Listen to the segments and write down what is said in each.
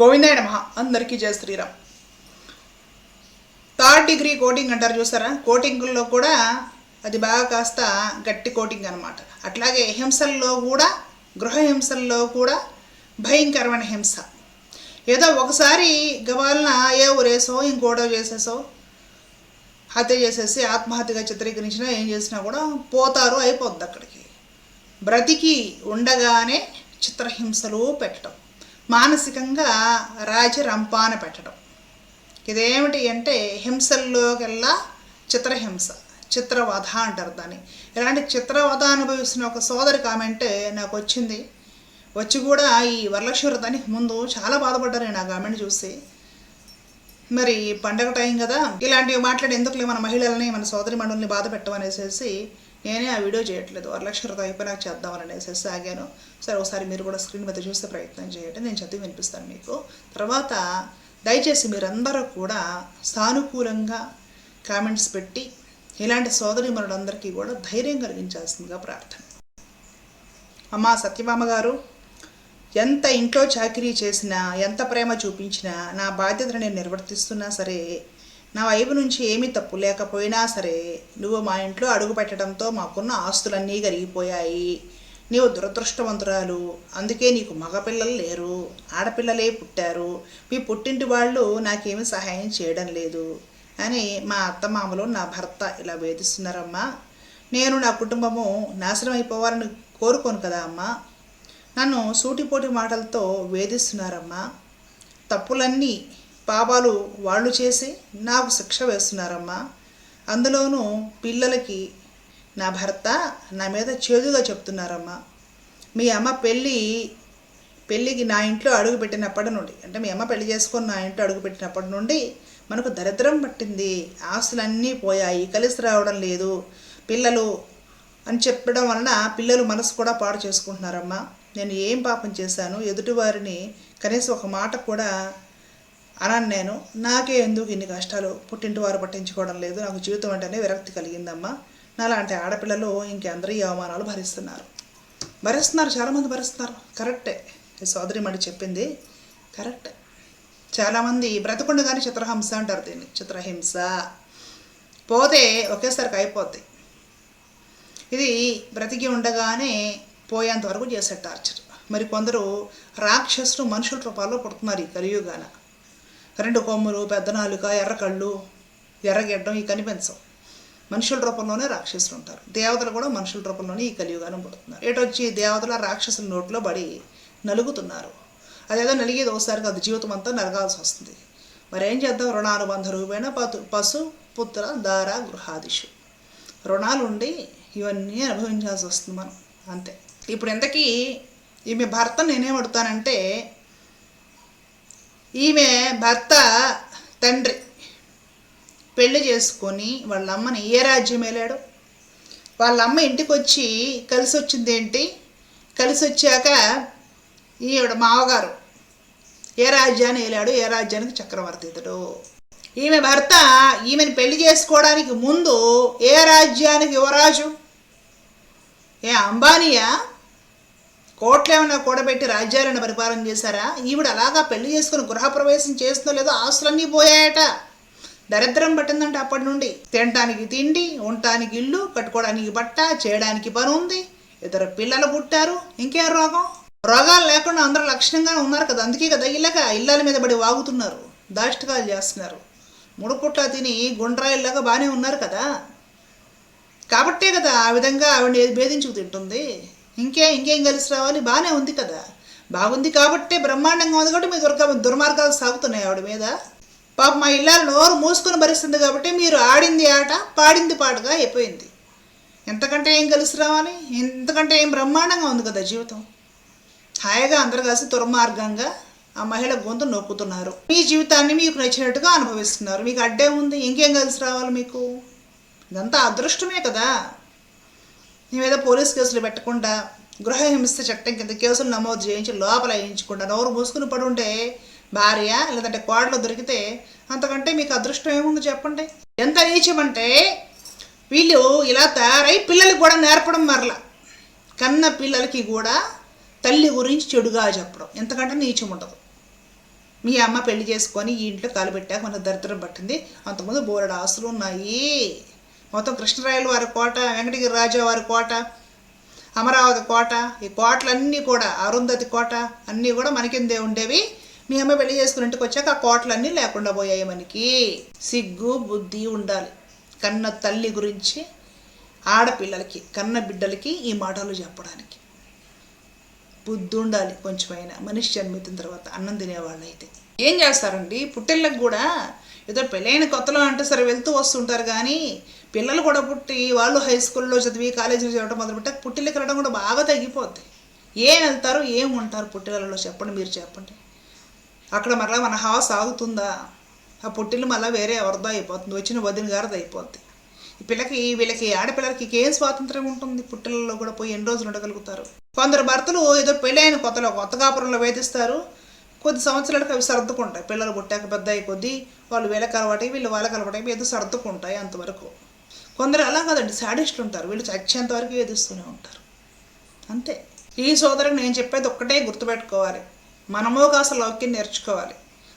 గోవిందాయ నమ. అందరికీ జయ శ్రీరామ్. థర్డ్ డిగ్రీ కోటింగ్ అంటారు చూసారా? కోటింగ్లో కూడా అది బాగా కాస్త గట్టి కోటింగ్ అనమాట అట్లాగే హింసల్లో కూడా గృహ హింసల్లో కూడా భయంకరమైన హింస. ఏదో ఒకసారి గవాలన ఏ ఊరేసో ఇంకోటో చేసేసో హత్య చేసేసి ఆత్మహత్యగా చిత్రీకరించినా ఏం చేసినా కూడా పోతారు అయిపోద్ది అక్కడికి. బ్రతికి ఉండగానే చిత్రహింసలు పెట్టడం మానసికంగా రాజరంపాన పెట్టడం. ఇదేమిటి అంటే హింసల్లోకెల్లా చిత్రహింస చిత్రవధ అంటారు దాన్ని. ఇలాంటి చిత్రవధ అనుభవిస్తున్న ఒక సోదరి కామెంట్ నాకు వచ్చింది వచ్చి కూడా ఈ వరలక్ష్మి వ్రతానికి ముందు చాలా బాధపడ్డారు నేను ఆ కామెంట్ చూసి. మరి పండగ టైం కదా ఇలాంటివి మాట్లాడి ఎందుకులే మన మహిళల్ని మన సోదరి మండలిని బాధ పెట్టమనేసేసి నేనే ఆ వీడియో చేయట్లేదు. వరలక్షరతో వ్రతం చేద్దామని అనేసి ఆగాను సరే ఒకసారి మీరు కూడా స్క్రీన్ మీద చూసే ప్రయత్నం చేయండి. నేను చదివి వినిపిస్తాను మీకు. తర్వాత దయచేసి మీరందరూ కూడా సానుకూలంగా కామెంట్స్ పెట్టి ఇలాంటి సోదరి మనులందరికీ కూడా ధైర్యం కలిగించాల్సిందిగా ప్రార్థన. అమ్మా సత్యభామ గారు ఎంత ఇంట్లో చాకరీ చేసినా ఎంత ప్రేమ చూపించినా నా బాధ్యతను నేను నిర్వర్తిస్తున్నా సరే నా వైపు నుంచి ఏమీ తప్పు లేకపోయినా సరే నువ్వు మా ఇంట్లో అడుగు పెట్టడంతో మాకున్న ఆస్తులన్నీ కరిగిపోయాయి. నీవు దురదృష్టవంతురాలు అందుకే నీకు మగపిల్లలు లేరు ఆడపిల్లలే పుట్టారు. మీ పుట్టింటి వాళ్ళు నాకేమీ సహాయం చేయడం లేదు అని మా అత్తమామలు నా భర్త ఇలా వేధిస్తున్నారమ్మా. నేను నా కుటుంబము నాశనం అయిపోవాలని కోరుకోను కదా అమ్మా. నన్ను సూటిపోటి మాటలతో వేధిస్తున్నారమ్మా. తప్పులన్నీ పాపాలు వాళ్ళు చేసి నాకు శిక్ష వేస్తున్నారమ్మా. అందులోనూ పిల్లలకి నా భర్త నా మీద చేదుగా చెప్తున్నారమ్మా. మీ అమ్మ పెళ్ళి పెళ్ళికి నా ఇంట్లో అడుగు పెట్టినప్పటి నుండి అంటే మీ అమ్మ పెళ్ళి చేసుకొని నా ఇంట్లో అడుగు పెట్టినప్పటి నుండి మనకు దరిద్రం పట్టింది. ఆస్తులన్నీ పోయాయి కలిసి రావడం లేదు పిల్లలు అని చెప్పడం వలన పిల్లలు మనసు కూడా పాడు చేసుకుంటున్నారమ్మా. నేను ఏం పాపం చేశాను? ఎదుటివారిని కనీసం ఒక మాట కూడా అనను నేను నాకే ఎందుకు ఇన్ని కష్టాలు? పుట్టింటి వారు పట్టించుకోవడం లేదు. నాకు జీవితం అంటేనే విరక్తి కలిగిందమ్మా. నాలాంటి ఆడపిల్లలు ఇంకెందరూ ఈ అవమానాలు భరిస్తున్నారు? భరిస్తున్నారు చాలామంది భరిస్తున్నారు. కరెక్టే. సోదరి మడి చెప్పింది కరెక్ట్. చాలామంది బ్రతకుండగానే చిత్రహింస అంటారు దీన్ని. చిత్రహింస. పోతే ఒకేసారికి అయిపోద్ది. ఇది బ్రతికి ఉండగానే పోయేంత వరకు చేసే టార్చర్. మరి కొందరు రాక్షసులు మనుషుల రూపాల్లో పుడుతున్నారు ఈ కలియుగాన. రెండు కొమ్ములు పెద్ద నాలుక ఎర్రకళ్ళు ఎర్రగెడ్డం ఈ కనిపించవు. మనుషుల రూపంలోనే రాక్షసులు ఉంటారు. దేవతలు కూడా మనుషుల రూపంలోనే ఈ కలియుగానం పుడుతున్నారు. ఏటొచ్చి దేవతల రాక్షసుల నోట్లో పడి నలుగుతున్నారు. అదేదో నలిగేది ఒకసారి అది జీవితం అంతా నలగాల్సి వస్తుంది. మరి ఏం చేద్దాం? రుణానుబంధ రూపేణ పతు పశు పుత్ర దార గృహాదిషు రుణాలు ఉండి ఇవన్నీ అనుభవించాల్సి వస్తుంది మనం. అంతే. ఇప్పుడు ఎంతకీ ఈమె భర్త నేనేం ఈమె భర్త తండ్రి. పెళ్ళి చేసుకొని వాళ్ళ అమ్మని ఏ రాజ్యం వెళ్ళాడు వాళ్ళ అమ్మ ఇంటికి వచ్చి కలిసి వచ్చింది ఏంటి కలిసి వచ్చాక ఈవిడ మావగారు ఏ రాజ్యాన్ని వెళ్ళాడు ఏ రాజ్యానికి చక్రవర్తి ఇతడు? ఈమె భర్త ఈమెను పెళ్ళి చేసుకోవడానికి ముందు ఏ రాజ్యానికి యువరాజు? ఏ అంబానీయా? కోట్లు ఏమైనా కూడబెట్టి రాజ్యాలను పరిపాలన చేశారా? ఈవిడ అలాగా పెళ్ళి చేసుకుని గృహప్రవేశం చేస్తుందో లేదో ఆస్తులన్నీ పోయాయట. దరిద్రం పట్టిందంటే అప్పటి నుండి. తినటానికి తిండి ఉండటానికి ఇల్లు కట్టుకోవడానికి బట్ట చేయడానికి పని ఉంది ఇద్దరు పిల్లలు పుట్టారు. ఇంకేం రోగం? రోగాలు లేకుండా అందరూ లక్షణంగానే ఉన్నారు కదా. అందుకే కదా ఇళ్ళక ఇళ్ళల మీద పడి వాగుతున్నారు. దాష్టకాలు చేస్తున్నారు. ముడుపుట్ల తిని గుండ్రాయిల్లాగా బాగానే ఉన్నారు కదా. కాబట్టే కదా ఆ విధంగా ఆవిడ భేదించుకు తింటుంది? ఇంకే ఇంకేం కలిసి రావాలి? బాగానే ఉంది కదా. బాగుంది కాబట్టే బ్రహ్మాండంగా ఉంది కాబట్టి మీ దుర్గ దుర్మార్గాలు సాగుతున్నాయి ఆవిడ మీద. పాప మా ఇల్లాలు నోరు మూసుకొని భరిస్తుంది కాబట్టి మీరు ఆడింది ఆట పాడింది పాటగా అయిపోయింది. ఎంతకంటే ఏం కలిసి రావాలి? ఎంతకంటే ఏం బ్రహ్మాండంగా ఉంది కదా జీవితం. హాయిగా అందరు కలిసి దుర్మార్గంగా ఆ మహిళ గొంతు నొక్కుతున్నారు. మీ జీవితాన్ని మీకు నచ్చినట్టుగా అనుభవిస్తున్నారు. మీకు అడ్డే ఉంది. ఇంకేం కలిసి రావాలి మీకు? ఇదంతా అదృష్టమే కదా. నీ మీద పోలీస్ కేసులు పెట్టకుండా గృహహింస చట్టం కింద కేసులు నమోదు చేయించి లోపల వేయించకుండా నోరు మూసుకుని పడి ఉంటే భార్య లేదంటే కోడలు దొరికితే అంతకంటే మీకు అదృష్టం ఏముంది చెప్పండి? ఎంత నీచమంటే వీళ్ళు ఇలా తయారై పిల్లలకి కూడా నేర్పడం మరలా. కన్న పిల్లలకి కూడా తల్లి గురించి చెడుగా చెప్పడం. ఎంతకంటే నీచం ఉండదు మీ అమ్మ పెళ్ళి చేసుకొని ఈ ఇంట్లో కాలు పెట్టాక దరిద్రం పట్టింది. అంతకుముందు బోరెడు ఆస్తులు ఉన్నాయి మొత్తం కృష్ణరాయలు వారి కోట వెంకటగిరి రాజా వారి కోట అమరావతి కోట ఈ కోటలన్నీ కూడా అరుంధతి కోట అన్నీ కూడా మనకిందే ఉండేవి. మీ అమ్మ పెళ్ళి చేసుకుని ఇంటికి వచ్చాక ఆ కోటలన్నీ లేకుండా పోయాయి మనకి. సిగ్గు బుద్ధి ఉండాలి. కన్న తల్లి గురించి ఆడపిల్లలకి కన్న బిడ్డలకి ఈ మాటలు చెప్పడానికి. బుద్ధి ఉండాలి కొంచెమైనా. మనిషి జన్మితిన తర్వాత అన్నం తినేవాళ్ళు అయితే ఏం చేస్తారండి? పుట్టిళ్ళకి కూడా ఏదో పెళ్ళైన కొత్తలో అంటే సరే వెళ్తూ వస్తుంటారు కానీ పిల్లలు కూడా పుట్టి వాళ్ళు హై స్కూల్లో చదివి కాలేజీలో చదవడం మొదలుపెట్టాక పుట్టిళ్ళకి వెళ్ళడం కూడా బాగా తగ్గిపోద్ది. ఏం వెళ్తారు ఏం ఉంటారు పుట్టిళ్ళలో చెప్పండి మీరు చెప్పండి. అక్కడ మరలా మన హావ సాగుతుందా ఆ పుట్టిల్లు మళ్ళీ వేరే ఎవరిదో అయిపోతుంది వచ్చిన వదిన గారిది అయిపోద్ది. ఈ పిల్లకి వీళ్ళకి ఆడపిల్లలకి ఏం స్వాతంత్రం ఉంటుంది? పుట్టిలలో కూడా పోయి ఎన్ని రోజులు ఉండగలుగుతారు? కొందరు భర్తలు ఏదో పెళ్ళైన కొత్తలో కొత్త కాపురంలో వేధిస్తారు. కొద్ది సంవత్సరాలకు అవి సర్దుకుంటాయి. పిల్లలు పుట్టాక పెద్ద అయ్యి కొద్దీ వాళ్ళు వీళ్ళకి అలవాటై వీళ్ళు వాళ్ళకి అలవాటై ఏదో సర్దుకుంటాయి అంతవరకు. కొందరు అలా కాదండి సాడిస్టులు ఉంటారు. వీళ్ళు చచ్చేంత వరకు వేధిస్తూనే ఉంటారు. అంతే. ఈ సోదరుడు నేను చెప్పేది ఒక్కటే గుర్తుపెట్టుకోవాలి. మనము కాస్త లౌక్యం నేర్చుకోవాలి.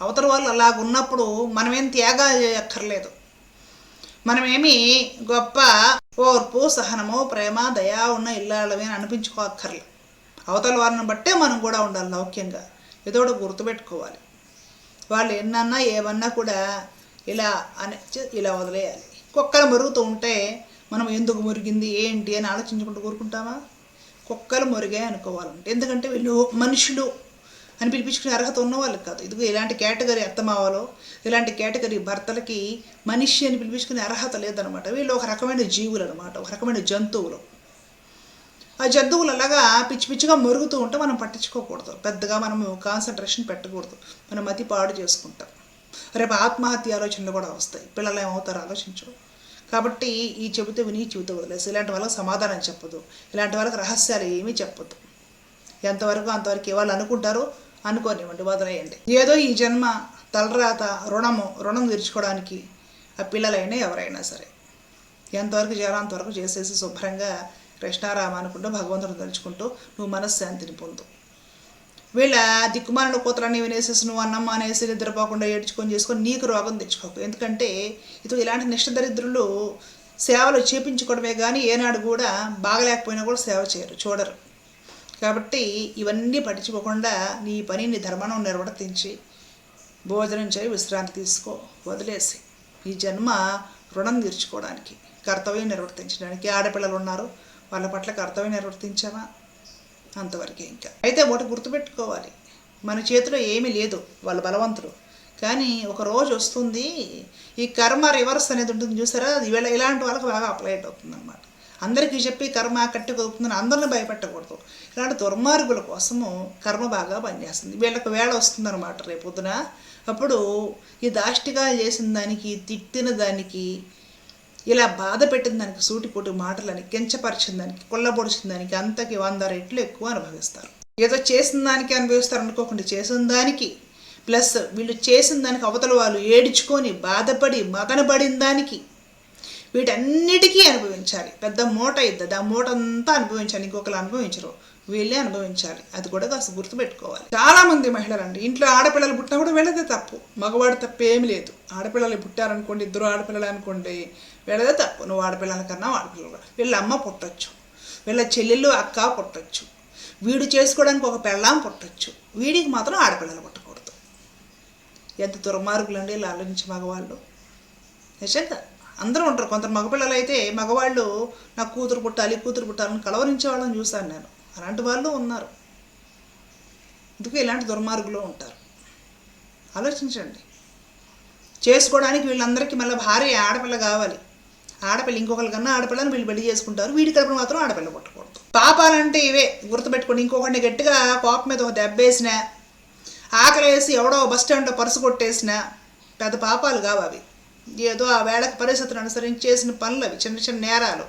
అవతల వాళ్ళు అలాగున్నప్పుడు మనమేం త్యాగాలు చేయక్కర్లేదు. మనమేమి గొప్ప ఓర్పు సహనము ప్రేమ దయా ఉన్న ఇల్లాలమే అని అనిపించుకోక్కర్లే. అవతల వారిని బట్టే మనం కూడా ఉండాలి లౌక్యంగా. ఏదో ఒకటి గుర్తుపెట్టుకోవాలి. వాళ్ళు ఎన్నన్నా ఏమన్నా కూడా ఇలా అని ఇలా వదిలేయాలి. కుక్కలు మురుగుతూ ఉంటే మనం ఎందుకు మురిగింది ఏంటి అని ఆలోచించుకుంటూ కూరుకుంటామా? కుక్కలు మురిగాయి అనుకోవాలంటే. ఎందుకంటే వీళ్ళు మనుషులు అని పిలిపించుకునే అర్హత ఉన్నవాళ్ళు కాదు. ఇదిగో ఇలాంటి కేటగిరీ అత్తమావలో ఇలాంటి కేటగిరీ భర్తలకి మనిషి అని పిలిపించుకునే అర్హత లేదనమాట. వీళ్ళు ఒక రకమైన జీవులు అనమాట ఒక రకమైన జంతువులు. ఆ జంతువులు అలాగా పిచ్చి పిచ్చిగా మురుగుతూ ఉంటే మనం పట్టించుకోకూడదు. పెద్దగా మనం కాన్సన్ట్రేషన్ పెట్టకూడదు. మనం మతి పాడు చేసుకుంటాం. రేపు ఆత్మహత్య ఆలోచనలు కూడా వస్తాయి. పిల్లలు ఏమవుతారో ఆలోచించు కాబట్టి ఈ చెబితే విని చెబితే వదిలేసి ఇలాంటి వాళ్ళకి సమాధానం చెప్పదు. ఇలాంటి వాళ్ళకి రహస్యాలు ఏమీ చెప్పదు. ఎంతవరకు అంతవరకు వాళ్ళు అనుకుంటారో అనుకోనివ్వండి వదిలేయండి. ఏదో ఈ జన్మ తలరాత రుణము రుణం తీర్చుకోవడానికి ఆ పిల్లలైనా ఎవరైనా సరే ఎంతవరకు చేయాలో అంతవరకు చేసేసి శుభ్రంగా కృష్ణారామ అనుకుంటూ భగవంతుడు తలుచుకుంటూ నువ్వు మనశ్శాంతిని పొందు. వీళ్ళ దిక్కుమాలను కూతురని వినేసేసి నువ్వు అన్నమ్మ అనేసి నిద్రపోకుండా ఏడ్చుకొని చేసుకొని నీకు రోగం తెచ్చుకోకు. ఎందుకంటే ఇది ఇలాంటి నిష్టదరిద్రులు సేవలు చేపించుకోవడమే కానీ ఏనాడు కూడా బాగలేకపోయినా కూడా సేవ చేయరు చూడరు. కాబట్టి ఇవన్నీ పట్టించుకోకుండా నీ పని నీ ధర్మం నిర్వర్తించి భోజనం చేయి విశ్రాంతి తీసుకో వదిలేసి. ఈ జన్మ రుణం తీర్చుకోవడానికి కర్తవ్యం నిర్వర్తించడానికి ఆడపిల్లలు ఉన్నారు. వాళ్ళ పట్ల కర్తవ్యం నిర్వర్తించామా? అంతవరకే ఇంకా. అయితే ఒకటి గుర్తుపెట్టుకోవాలి. మన చేతిలో ఏమీ లేదు వాళ్ళు బలవంతులు. కానీ ఒక రోజు వస్తుంది ఈ కర్మ రివర్స్ అనేది ఉంటుంది చూసారా? అది ఇలాంటి వాళ్ళకి బాగా అప్లై అవుతుంది అనమాట అందరికీ చెప్పి కర్మ కట్టి అందరిని భయపెట్టకూడదు. ఇలాంటి దుర్మార్గుల కోసము కర్మ బాగా పనిచేస్తుంది. వీళ్ళకి వేళ వస్తుందన్నమాట రేపు పొద్దున అప్పుడు ఈ దాష్టిగా చేసిన దానికి తిట్టిన దానికి ఇలా బాధ పెట్టిన దానికి సూటిపోటు మాటలని కించపరిచిన దానికి కొల్లబొడిచిన దానికి అంతకి వంద రెట్లు ఎక్కువ అనుభవిస్తారు. ఏదో చేసిన దానికి అనుభవిస్తారు అనుకోకుండా చేసిన దానికి ప్లస్ వీళ్ళు చేసిన దానికి అవతల వాళ్ళు ఏడ్చుకొని బాధపడి మదనపడిన దానికి వీటన్నిటికీ అనుభవించాలి. పెద్ద మూట ఇద్దది ఆ మూట అంతా అనుభవించాలి. ఇంకొకరు అనుభవించరు. వీళ్ళే అనుభవించాలి. అది కూడా కాస్త గుర్తుపెట్టుకోవాలి. చాలా మంది మహిళలు అండి ఇంట్లో ఆడపిల్లలు పుట్టినా కూడా వెళ్ళదే తప్పు. మగవాడు తప్పు ఏమి లేదు. ఆడపిల్లలు పుట్టారనుకోండి ఇద్దరు ఆడపిల్లలు అనుకోండి వెళ్ళదే తప్పు. నువ్వు ఆడపిల్లల కన్నా ఆడపిల్లలు వీళ్ళ అమ్మ పుట్టొచ్చు. వీళ్ళ చెల్లెళ్ళు అక్క పుట్టొచ్చు. వీడు చేసుకోవడానికి ఒక పెళ్ళాం పుట్టొచ్చు. వీడికి మాత్రం ఆడపిల్లలు పుట్టకూడదు. ఎంత దుర్మార్గులు అండి ఇలా ఆలోచించి మగవాళ్ళు. నిజంగా. అందరూ ఉంటారు. కొందరు మగపిల్లలు అయితే మగవాళ్ళు నాకు కూతురు పుట్టాలి కూతురు పుట్టాలని కలవరించే వాళ్ళని చూశాను నేను. అలాంటి వాళ్ళు ఉన్నారు. అందుకే ఇలాంటి దుర్మార్గులు ఉంటారు. ఆలోచించండి. చేసుకోవడానికి వీళ్ళందరికీ మళ్ళీ భార్య ఆడపిల్ల కావాలి. ఆడపిల్ల ఇంకొకరి కన్నా ఆడపిల్లని వీళ్ళు పెళ్ళి చేసుకుంటారు. వీడి కడుపున మాత్రం ఆడపిల్ల పుట్టకూడదు. పాపాలంటే ఇవే గుర్తుపెట్టుకోండి. ఇంకొకరిని గట్టిగా కోపం మీద ఒక ఆకలి ఆకలేసి ఎవడో బస్ స్టాండ్లో పరుసు కొట్టేసిన పెద్ద పాపాలు కావు అవి. ఏదో ఆ వేళకు పరిస్థితులను అనుసరించి చేసిన పనులు అవి. చిన్న చిన్న నేరాలు.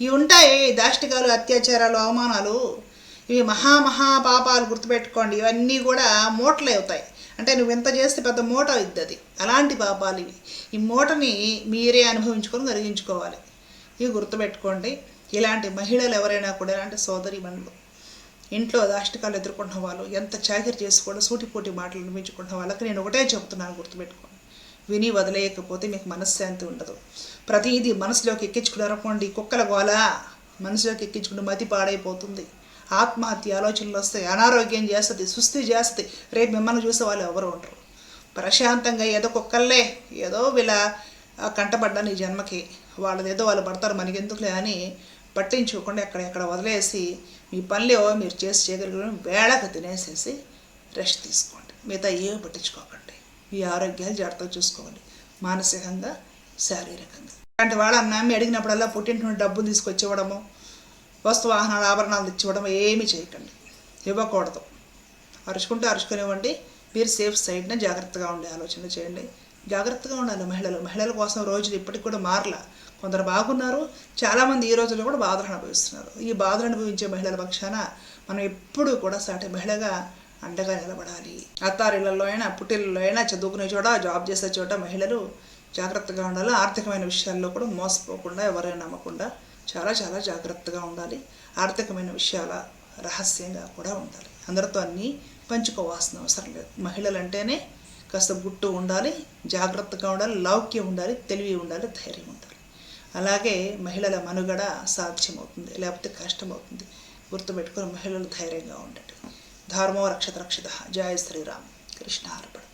ఇవి ఉంటాయి దాష్టికాలు అత్యాచారాలు అవమానాలు. ఇవి మహా మహా పాపాలు గుర్తుపెట్టుకోండి. ఇవన్నీ కూడా మూటలు అవుతాయి. అంటే నువ్వు ఎంత చేస్తే పెద్ద మూట అవుద్ది అది. అలాంటి పాపాలు ఇవి. ఈ మూటని మీరే అనుభవించుకొని కలిగించుకోవాలి ఇవి గుర్తుపెట్టుకోండి. ఇలాంటి మహిళలు ఎవరైనా కూడా ఇలాంటి సోదరి మనులు ఇంట్లో దాష్టికాలు ఎదుర్కొంటున్న వాళ్ళు ఎంత చాకిరి చేసుకోవడం సూటిపోటి మాటలు అనిపించుకుంటున్న వాళ్ళకి నేను ఒకటే చెప్తున్నాను గుర్తుపెట్టుకోండి విని వదిలేయకపోతే మీకు మనశ్శాంతి ఉండదు. ప్రతిదీ మనసులోకి ఎక్కించుకున్నారనుకోండి కుక్కల గోల. మనసులోకి ఎక్కించుకుంటే మతి పాడైపోతుంది. ఆత్మహత్య ఆలోచనలు వస్తాయి అనారోగ్యం చేస్తుంది సుస్థి చేస్తుంది. రేపు మిమ్మల్ని చూసే వాళ్ళు ఎవరు ఉండరు. ప్రశాంతంగా ఏదో కుక్కల్లే ఏదో వీళ్ళ కంటపడ్డాను ఈ నీ జన్మకి వాళ్ళది ఏదో వాళ్ళు పడతారు మనకెందుకులే అని పట్టించుకోకుండా ఎక్కడెక్కడ వదిలేసి మీ పనులేవో మీరు చేసి చేయగలిగిన వేళకు తినేసేసి రెస్ట్ తీసుకోండి. మిగతా ఏమీ పట్టించుకోకండి. మీ ఆరోగ్యాలు జాగ్రత్తగా చూసుకోవాలి. మానసికంగా శారీరకంగా. అలాంటి వాళ్ళ నమ్మి అడిగినప్పుడల్లా పుట్టింటి నుండి డబ్బులు తీసుకొచ్చి ఇవ్వడము వస్తు వాహనాలు ఆభరణాలు తెచ్చివ్వడం ఏమీ చేయకండి. ఇవ్వకూడదు. అరుచుకుంటే అరుచుకునివ్వండి. మీరు సేఫ్ సైడ్న జాగ్రత్తగా ఉండే ఆలోచన చేయండి. జాగ్రత్తగా ఉండాలి మహిళలు. మహిళల కోసం రోజులు ఇప్పటికి కూడా మారల. కొందరు బాగున్నారు. చాలామంది ఈ రోజుల్లో కూడా బాధలు అనుభవిస్తున్నారు. ఈ బాధలు అనుభవించే మహిళల పక్షాన మనం ఎప్పుడూ కూడా సాటి మహిళగా అండగా నిలబడాలి. అత్తారిళ్ళలో అయినా పుట్టిళ్ళలో అయినా చదువుకునే చోట జాబ్ చేసే చోట మహిళలు జాగ్రత్తగా ఉండాలి. ఆర్థికమైన విషయాల్లో కూడా మోసపోకుండా ఎవరైనా నమ్మకుండా చాలా చాలా జాగ్రత్తగా ఉండాలి. ఆర్థికమైన విషయాల రహస్యంగా కూడా ఉండాలి. అందరితో అన్నీ పంచుకోవాల్సిన అవసరం లేదు. మహిళలు అంటేనే కాస్త గుట్టు ఉండాలి జాగ్రత్తగా ఉండాలి లౌక్యం ఉండాలి తెలివి ఉండాలి ధైర్యం ఉండాలి. అలాగే మహిళల మనుగడ సాధ్యమవుతుంది లేకపోతే కష్టమవుతుంది. గుర్తుపెట్టుకుని మహిళలు ధైర్యంగా ఉండండి. धर्मो रक्षित रक्षित जय श्री राम कृष्ण अर्पण